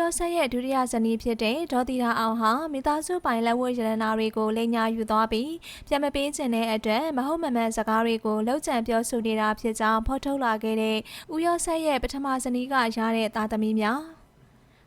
ရောဆက်ရဲ့ဒုတိယဇနီးဖြစ်တဲ့ဒေါ်တီတာအောင်ဟာမိသားစုပိုင်လက်ဝတ်ရတနာတွေကိုလိမ်ညာယူသွားပြီးပြန်မပေးခြင်းတဲ့အတွက်မဟုတ်မမှန်စကားတွေကိုလောက်ကျန်ပြောဆိုနေတာဖြစ်ကြောင်းဖော်ထုတ်လာခဲ့တဲ့ဥရောဆက်ရဲ့ပထမဇနီးကရတဲ့သားသမီးများ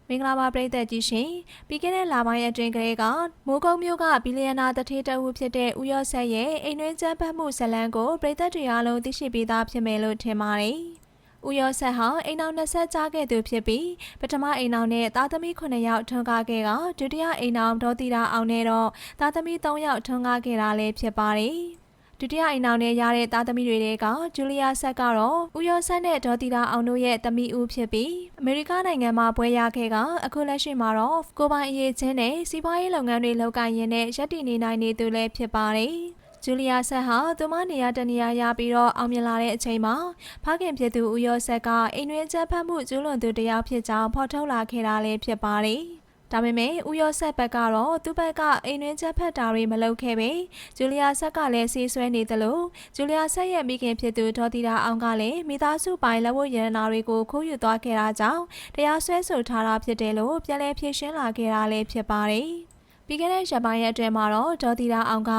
မင်္ဂလာပါပရိသတ်ကြီးရှင်ပြီးခဲ့တဲ့လပိုင်းအတွင်းကလေးကမိုးကုံမျိုးကဘီလီယံနာတထေးတအုပ်ဖြစ်တဲ့ဥရောဆက်ရဲ့အိမ်တွင်းကျန်းဖတ်မှုဇလံကိုပရိသတ်တွေအားလုံးသိရှိပြီးသားဖြစ်မယ်လို့ထင်ပါတယ်။ ဦးရောဆက်ဟာအိမ်အောင်20ကြားခဲ့သူဖြစ်ပြီးပထမအိမ်အောင်နဲ့သားသမီး9ယောက်ထွန်းကားခဲ့ကဒုတိယအိမ်အောင်ဒေါ်တီတာအောင်နဲ့တော့သားသမီး3ယောက်ထွန်းကားခဲ့တာလည်းဖြစ်ပါတယ်။ဒုတိယအိမ်အောင်နဲ့ရတဲ့သားသမီးတွေကဂျူလီယာဆက်ကတော့ဦးရောဆက်နဲ့ဒေါ်တီတာအောင်တို့ရဲ့သမီးဦးဖြစ်ပြီးအမေရိကနိုင်ငံမှာပွဲရခဲ့ကအခုလက်ရှိမှာတော့ကိုပိုင်အရေးချင်းနဲ့စီးပွားရေးလုပ်ငန်းတွေလုပ်ကိုင်ရင်းနဲ့ရပ်တည်နေနိုင်နေသူလည်းဖြစ်ပါတယ်။ ဂျူလီယာဆက်ဟာသူမနေရာတနေရာရပြီးတော့အောင်မြင်လာတဲ့အချိန်မှာဖခင်ဖြစ်သူဦးရောဆက်ကအိမ်တွင်းချက်ဖတ်မှုကျူးလွန်သူတယောက်ဖြစ်ကြောင်းဖော်ထုတ်လာခဲ့တာလည်းဖြစ်ပါတယ်။ဒါပေမဲ့ဦးရောဆက်ဘက်ကတော့သူ့ဘက်ကအိမ်တွင်းချက်ဖတ်တာတွေမလုပ်ခဲ့ပဲဂျူလီယာဆက်ကလည်းစီးဆွဲနေသလိုဂျူလီယာဆက်ရဲ့မိခင်ဖြစ်သူဒေါ်တီတာအောင်ကလည်းမိသားစုပိုင်လက်ဝတ်ရတနာတွေကိုခိုးယူသွားခဲ့တာကြောင့်တရားစွဲဆိုထားတာဖြစ်တယ်လို့ပြန်လည်ဖြေရှင်းလာခဲ့တာလည်းဖြစ်ပါတယ်။ ပြီးခဲ့တဲ့ရက်ပိုင်းရက်အတွင်းမှာတော့ဒေါ်တီတာအောင်က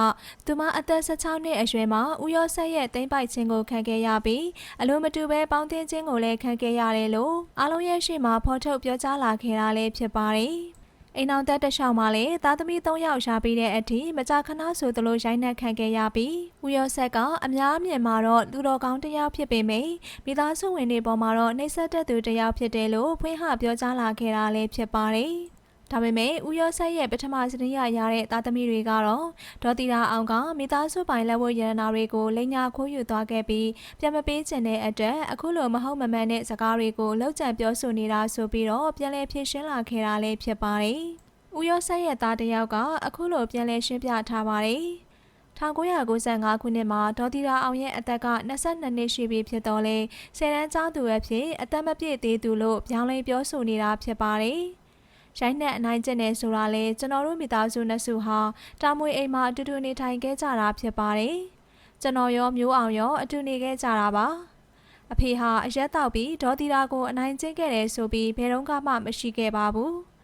သူမအသက်16နှစ်အရွယ်မှာဦးရောဆက်ရဲ့တိမ့်ပိုက်ခြင်းကိုခံခဲ့ရပြီးအလိုမတူပဲပေါင်းသင်းခြင်းကိုလည်းခံခဲ့ရတယ်လို့အားလုံးရဲ့ရှေ့မှာဖော်ထုတ်ပြောကြားလာခဲ့တာလည်းဖြစ်ပါတယ်။အိမ်အောင်သက်တလျှောက်မှာလည်းသားသမီး၃ယောက်ရှာပြီးတဲ့အထိမကြာခဏဆိုသလိုရိုင်းနှက်ခံခဲ့ရပြီးဦးရောဆက်ကအများမြင်မှာတော့လူတော်ကောင်းတစ်ယောက်ဖြစ်ပေမယ့်မိသားစုဝင်တွေပေါ်မှာတော့နှိမ့်ဆက်တဲ့သူတစ်ယောက်ဖြစ်တယ်လို့ဖွင့်ဟပြောကြားလာခဲ့တာလည်းဖြစ်ပါတယ်။ ဒါပေမဲ့ဦးရောဆက်ရဲ့ပထမစနေရရတဲ့သားသမီးတွေကတော့ဒေါ်တီတာအောင်ကမိသားစုပိုင်လက်ဝတ်ရတနာတွေကိုလိန်ညာခိုးယူသွားခဲ့ပြီးပြန်မပေးချင်တဲ့အတွက်အခုလိုမဟုတ်မမှန်တဲ့စကားတွေကိုလောက်ကျန်ပြောဆိုနေတာဆိုပြီးတော့ပြန်လည်ဖြေရှင်းလာခဲ့တာလည်းဖြစ်ပါတယ်။ဦးရောဆက်ရဲ့သားတစ်ယောက်ကအခုလိုပြန်လည်ရှင်းပြထားပါတယ်။1995ခုနှစ်မှာဒေါ်တီရာအောင်ရဲ့အသက်က22နှစ်ရှိပြီဖြစ်တော့လေဆယ်တန်းကျောင်းသူအဖြစ်အသက်မပြည့်သေးသူလို့ပြောင်းလဲပြောဆိုနေတာဖြစ်ပါတယ်။ ရိုင်းနှက်အနိုင်ကျင့်နေဆိုတာလေကျွန်တော်တို့မိသားစုနှစ်စုဟာတာမွေအိမ်မှာအတူတူနေထိုင်ခဲ့ကြတာဖြစ်ပါတယ်။ကျွန်တော်ရောမျိုးအောင်ရောအတူနေခဲ့ကြတာပါ။အဖေဟာအရက်တောက်ပြီးဒေါ်တီတာကိုအနိုင်ကျင့်ခဲ့တယ်ဆိုပြီးဘယ်တော့မှမရှိခဲ့ပါဘူး။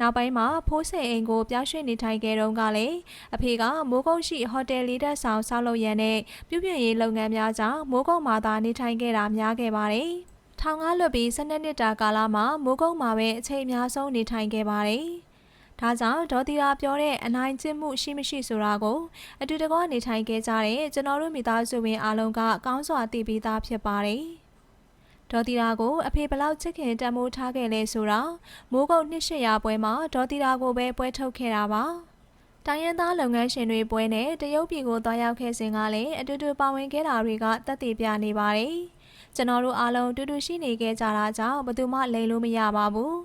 နောက်ပိုင်းမှာဖိုးစိန်အိမ်ကိုပြောင်းရွှေ့နေထိုင်ခဲ့တုန်းကလည်းအဖေကမိုးကုတ်ရှိဟိုတယ်လေးတက်ဆောင်ဆောက်လုပ်ရန်နဲ့ပြုပြင်ရေးလုပ်ငန်းများကြောင့်မိုးကုတ်မှာသာနေထိုင်ခဲ့တာများခဲ့ပါတယ်။ ထောင်ကားလွတ်ပြီး12နှစ်တာကာလမှာမိုးကုတ်မှာပဲအချိန်အများဆုံးနေထိုင်ခဲ့ပါတယ်။ဒါကြောင့်ဒေါ်တီရာပြောတဲ့အနိုင်ကျင့်မှုရှိမရှိဆိုတာကိုအတူတကွနေထိုင်ခဲ့ကြတဲ့ကျွန်တော်တို့မိသားစုဝင်အားလုံးကကောင်းစွာသိပြီးသားဖြစ်ပါတယ်။ဒေါ်တီရာကိုအဖေဘလောက်ချစ်ခင်တန်မိုးထားခဲ့လဲဆိုတာမိုးကုတ်နှစ်ရှစ်ရာပွဲမှာဒေါ်တီရာကိုပဲပွဲထုတ်ခဲ့တာပါ။တိုင်းရင်းသားလုပ်ငန်းရှင်တွေပွဲနဲ့တရုတ်ပြည်ကိုသွားရောက်ခဲ့စဉ်ကလည်းအတူတူပါဝင်ခဲ့တာတွေကတက်တည်ပြနေပါတယ်။ ကျွန်တော်တို့အားလုံးတူတူရှိနေခဲ့ကြတာကြောင့်ဘယ်သူမှလိမ်လို့မရပါဘူး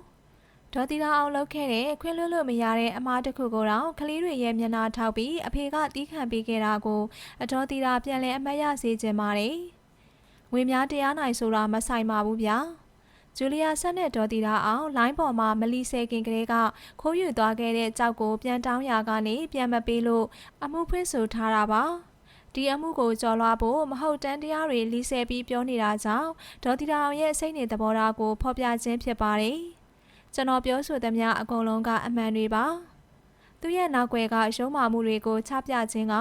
ဒေါ်တီလာအောင်လုပ်ခဲ့တဲ့ခွင့်လွှတ်လို့မရတဲ့အမားတစ်ခုကိုတော့ကလေးတွေရဲ့မျက်နှာထောက်ပြီးအဖေကတီးခံပေးခဲ့တာကိုအတော်တီလာပြန်လဲအမတ်ရစေခြင်းပါတယ်ငွေများတရားနိုင်ဆိုတာမဆိုင်ပါဘူးဗျာဂျူလီယာဆက်နဲ့ဒေါ်တီလာအောင်လိုင်းပေါ်မှာမလီဆဲခင်ကလေးကခိုးယူသွားခဲ့တဲ့ကြောက်ကိုပြန်တောင်းရာကနေပြန်မပေးလို့အမှုဖွင့်ဆိုထားတာပါ ဒီအမှုကိုကြော်လွှားဖို့မဟုတ်တန်းတရားတွေလီဆယ်ပြီးပြောနေတာကြောင့်ဒေါ်တီတာအောင်ရဲ့စိတ်နေသဘောထားကိုဖော်ပြခြင်းဖြစ်ပါတယ်။ကျွန်တော်ပြောဆိုသမျှအကုန်လုံးကအမှန်တွေပါ။သူရဲ့နောက်ွယ်ကရုံးမာမှုတွေကိုချပြခြင်းက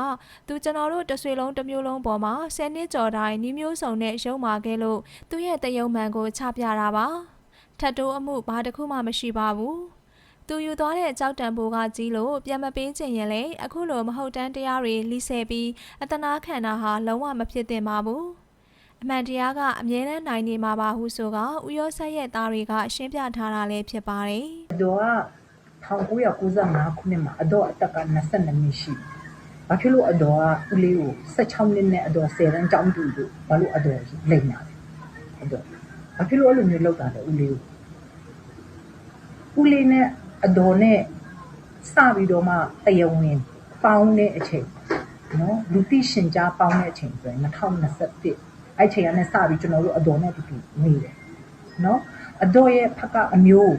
သူကျွန်တော်တို့တဆွေလုံးတစ်မျိုးလုံးပေါ်မှာဆယ်နှစ်ကျော်တိုင်းနှီးမျိုးစုံနဲ့ရုံးမာခဲ့လို့သူရဲ့တယုံမှန်ကိုချပြတာပါ။ထတ်တိုးအမှုဘာတစ်ခုမှမရှိပါဘူး။ သူယူသွားတဲ့ကြောက်တံပိုးကကြီးလို့ပြန်မပေးချင်ရင်လေအခုလိုမဟုတ်တမ်းတရားတွေလိဆယ်ပြီးအတနာခံတာဟာလုံးဝမဖြစ်သင့်ပါဘူးအမှန်တရားကအမြဲတမ်းနိုင်နေမှာပါဟုဆိုကဥရောဆက်ရဲ့သားတွေကရှင်းပြထားတာလည်းဖြစ်ပါတယ်အတော်က1995ခုနှစ်မှာအတော်အသက်က22နှစ်ရှိဘာဖြစ်လို့အတော်ကဦးလေးကို16နှစ်နဲ့အတော်10တန်းကျောင်းတူလို့ဘာလို့အတော်လိမ့်ညာလဲအတော်ဘာဖြစ်လို့အဲ့လိုမျိုးလောက်တာလဲဦးလေးကိုဦးလေးနဲ့ အတော်နဲ့စပြီးတော့မှတရားဝင်ပေါင်းတဲ့အချိန်နော်လူသိရှင်ကြားပေါင်းတဲ့အချိန်ဆိုရင်2021အဲ့ချိန်ကနေစပြီးကျွန်တော်တို့အတော်နဲ့တူတူနေတယ်နော်အတော်ရဲ့ဖကအမျိုး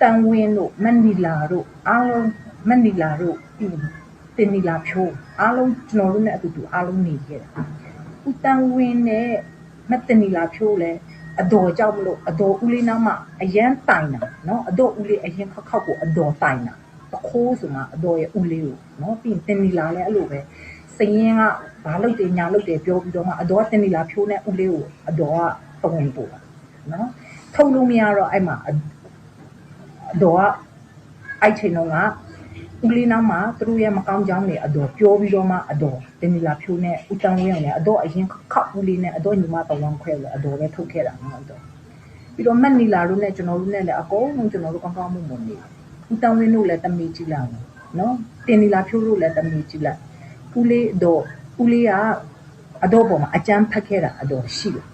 တန်ဝင်းတို့မနီလာတို့အားလုံးမနီလာတို့တင်နီလာဖြိုးအားလုံးကျွန်တော်တို့နဲ့အတူတူအားလုံးနေခဲ့တယ်ဦးတန်ဝင်းနဲ့မတင်နီလာဖြိုးလည်း အတော်ကြောက်မလို့အတော်ဦးလေးနားမှာအရန်တိုင်တာနော်အတော်ဦးလေးအရင်ခောက်ခောက်ကိုအတော်တိုင်တာတခိုးဆိုမှအတော်ရဲ့ဦးလေးကိုနော်ပြီးရင်တင်နီလာလဲအဲ့လိုပဲစရင်ကဘာလုပ်တယ်ညာလုပ်တယ်ပြောပြီးတော့မှအတော်ကတင်နီလာဖြိုးနေဦးလေးကိုအတော်ကပဝင်ပို့တာနော်ထုံလို့မရတော့အဲ့မှာအအတော်ကအဲ့ချိန်တော့က ဦးလေးနားမှာသူတို့ရဲ့မကောင်းကြောင်းတွေအတော်ပြောပြီးတော့မှအတော်တင်နီလာဖြိုးနေဦးတန်းဝင်းအောင်လည်းအတော်အရင်ခောက်ဦးလေးနဲ့အတော်ညီမတော်ဝန်ခွဲလို့အတော်ပဲထုတ်ခဲ့တာနော်အတော်ပြီးတော့မက်နီလာတို့နဲ့ကျွန်တော်တို့နဲ့လည်းအကုန်လုံးကျွန်တော်တို့ကောင်းကောင်းမွန်မွန်နေဦးတန်းဝင်းတို့လည်းတမီကြည့်လိုက်အောင်နော်တင်နီလာဖြိုးတို့လည်းတမီကြည့်လိုက်ဦးလေးတော့ဦးလေးကအတော့ပေါ်မှာအကြမ်းဖက်ခဲ့တာအတော့ရှိတယ်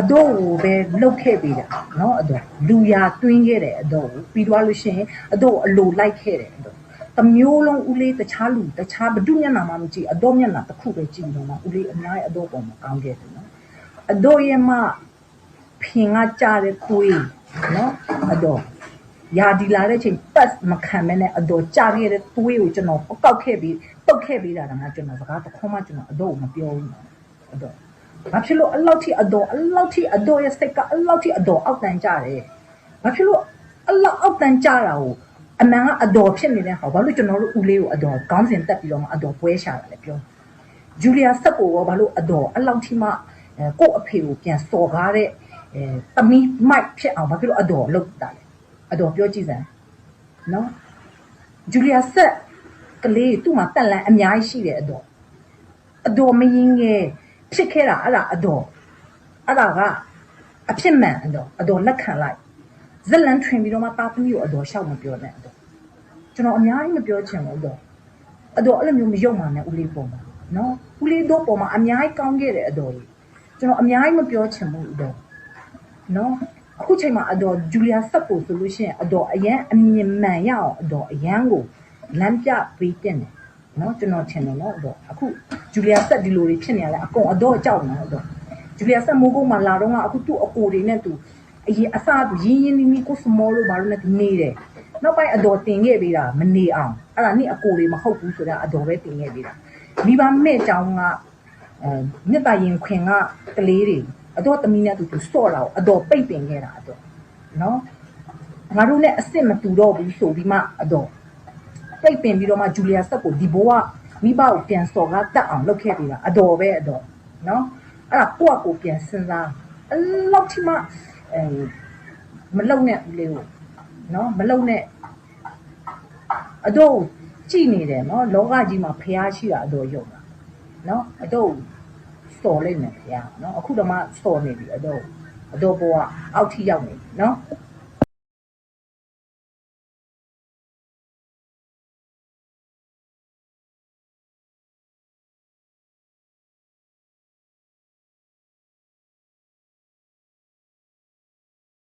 အတော့ကိုပဲလှုပ်ခဲ့ပေးတာနော်အတော့လူရတွင်းခဲ့တယ်အတော့ကိုပြီးသွားလို့ရှိရင်အတော့အလိုလိုက်ခဲ့တယ်အတော့ တစ်မျိုးလုံးဦးလေးတခြားလူတခြားဘဒုမျက်နှာမှမကြည့်အတော့မျက်နှာတစ်ခုပဲကြည့်တော့မှဦးလေးအများကြီးအတော့ပေါ်မှာကောင်းခဲ့တယ်နော်အတော့ရဲ့မဖင်ကကြတဲ့သွေးနော်အတော့ယာဒီလာတဲ့ချိန်ပတ်မခံမဲနဲ့အတော့ကြခဲ့တဲ့သွေးကိုကျွန်တော်ပောက်ခဲ့ပြီးပုတ်ခဲ့ပြီးတာကငါကျွန်တော်စကားတစ်ခွန်းမှကျွန်တော်အတော့ကိုမပြောဘူးနော်အတော့ဘာဖြစ်လို့အလောက်ထိအတော့အလောက်ထိအတော့ရဲ့စိတ်ကအလောက်ထိအတော့အောက်တန်ကြတယ်ဘာဖြစ်လို့အလောက်အောက်တန်ကြတာကို အမှန်ကအတော့ဖြစ်နေတဲ့ဟောဘာလို့ကျွန်တော်တို့ဦးလေးကိုအတော့ခေါင်းစဉ်တက်ပြီးတော့မှအတော့ပွဲရှာတာလဲပြောဂျူလီယာဆက်ကိုရောဘာလို့အတော်အလောက်ထိမှအဲကို့အဖေကိုပြန်စော်ကားတဲ့အဲတမီမိုက်ဖြစ်အောင်ဘာဖြစ်လို့အတော်လုပ်တာလဲအတော်ပြောကြည့်စမ်းနော်ဂျူလီယာဆက်ကလေးသူ့မှာတက်လန်အများကြီးရှိတယ်အတော်အတော်မရင်ငယ်ဖြစ်ခဲ့တာအဲ့ဒါအတော်အဲ့ဒါကအဖြစ်မှန်အတော်အတော်လက်ခံလိုက် ဇက်လန်ထွင်ပြီးတော့မှတာသမီးကိုအတော်ရှောက်မပြောနဲ့အတော်ကျွန်တော်အများကြီးမပြောချင်ဘူးအတော်အတော်အဲ့လိုမျိုးမယုံပါနဲ့ဦးလေးပေါ်မှာနော်ဦးလေးတို့ပေါ်မှာအများကြီးကောင်းခဲ့တယ်အတော်ကြီးကျွန်တော်အများကြီးမပြောချင်ဘူးအတော်နော်အခုချိန်မှာအတော်ဂျူလီယာဆက်ဖို့ဆိုလို့ရှိရင်အတော်အရန်အမြင်မှန်ရအောင်အတော်အရန်ကိုလမ်းပြပေးတင်တယ်နော်ကျွန်တော်ထင်တယ်နော်အတော်အခုဂျူလီယာဆက်ဒီလိုတွေဖြစ်နေရလဲအကုန်အတော်ကြောက်နေအတော်ဂျူလီယာဆက်မိုးကုန်းမှာလာတော့ကအခုသူ့အကိုတွေနဲ့သူ အရင်အစားသူရင်းရင်းနီးနီးကိုစမောလို့ဘာလို့နဲ့သူနေတယ်နောက်ပိုင်းအတော်တင်ခဲ့ပေးတာမနေအောင်အဲ့ဒါနေ့အကိုတွေမဟုတ်ဘူးဆိုတာအတော်ပဲတင်ခဲ့ပေးတာမိဘမဲ့ကြောင်းကအဲမြတ်တာရင်ခွင်ကကလေးတွေအတော်သမီးနဲ့သူသူစော့တာကိုအတော်ပိတ်ပင်ခဲ့တာအတော်နော်ငါတို့နဲ့အစ်စ်မတူတော့ဘူးဆိုပြီးမှအတော်ပိတ်ပင်ပြီးတော့မှဂျူလီယာဆက်ကိုဒီဘိုးကမိဘကိုပြန်စော်ကားတတ်အောင်လုပ်ခဲ့ပေးတာအတော်ပဲအတော်နော်အဲ့ဒါကိုယ့်အကိုပြန်စဉ်းစားအဲ့လောက်ထိမှ အဲမလုံနဲ့ဦးလေးကိုနော်မလုံနဲ့အတော့ကြည်နေတယ်နော်လောကကြီးမှာဖះရှိတာအတော့ယုံတာနော်အတော့စော်လိုက်မယ်ဖះနော်အခုတော့မှစော်နေပြီအတော့အတော့ဘောကအောက်ထိရောက်နေပြီနော်